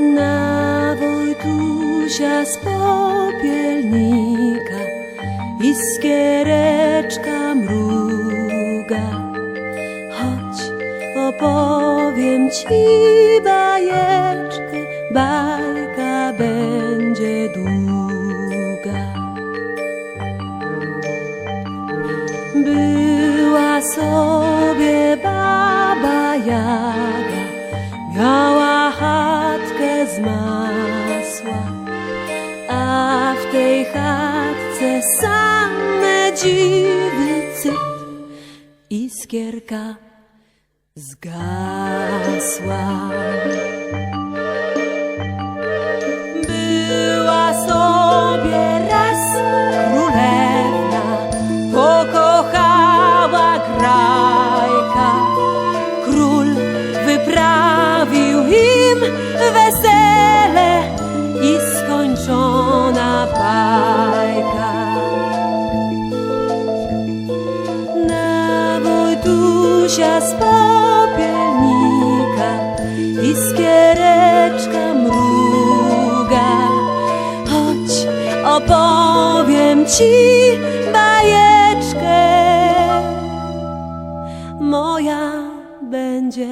na Wojtusia z popielnika iskiereczka mruga. Chodź, opowiem ci bajeczkę, bajka będzie długa. Tej chatce same dziwy cyt, iskierka zgasła. Ci bajeczkę. Moja będzie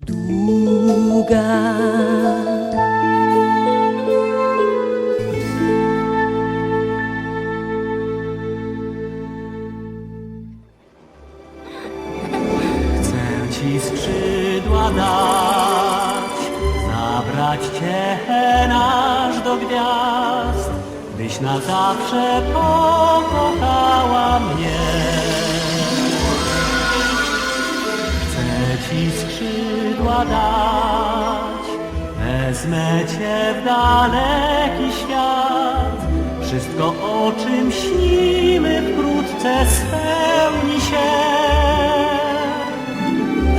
długa. Chcę ci skrzydła dać, zabrać cię aż do gwiazd, byś na zawsze pokochała mnie. Chcę ci skrzydła dać, wezmę cię w daleki świat. Wszystko o czym śnimy wkrótce spełni się.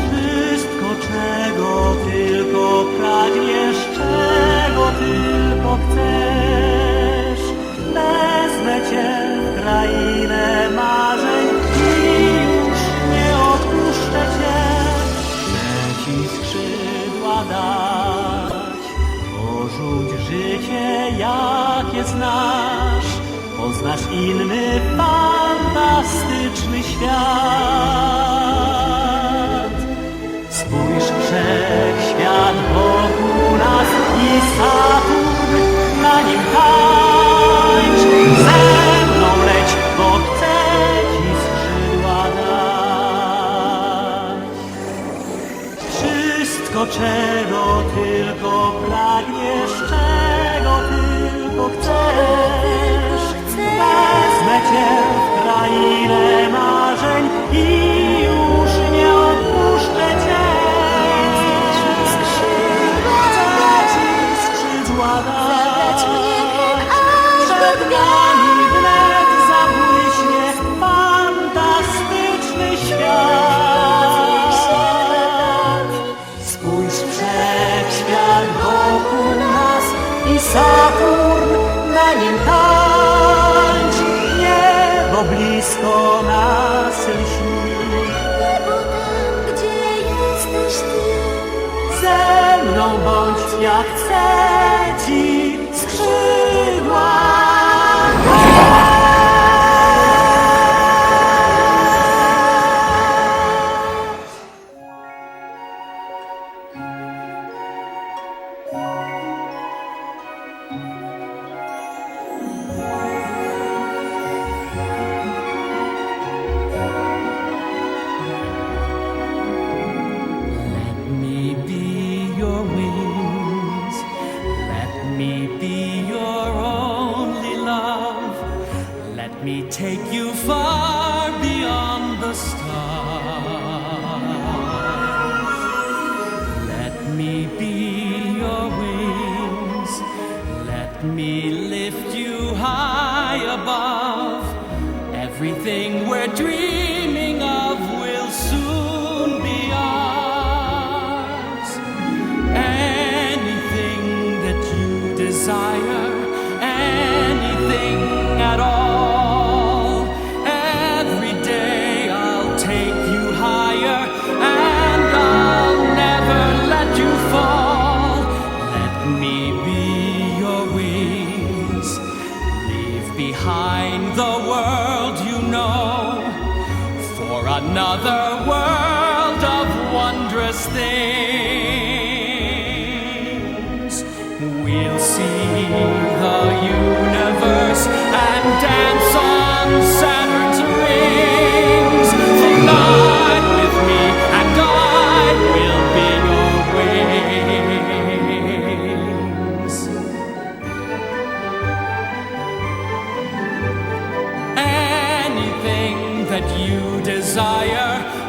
Wszystko, czego tylko pragniesz, czego tylko chcesz. Porzuć życie, jakie znasz. Poznasz inny, fantastyczny świat. Spójrz wszechświat Wszystko, czego tylko pragniesz, czego tylko chcesz. Wezmę cię w krainę marzeń i blisko nas lśni. Niebo tam, gdzie jesteś ty. Ze mną bądź, ja chcę take you far beyond the stars. Let me be your wings, let me lift you high above everything. another world of wondrous things. We'll see the universe and dance. that you desire.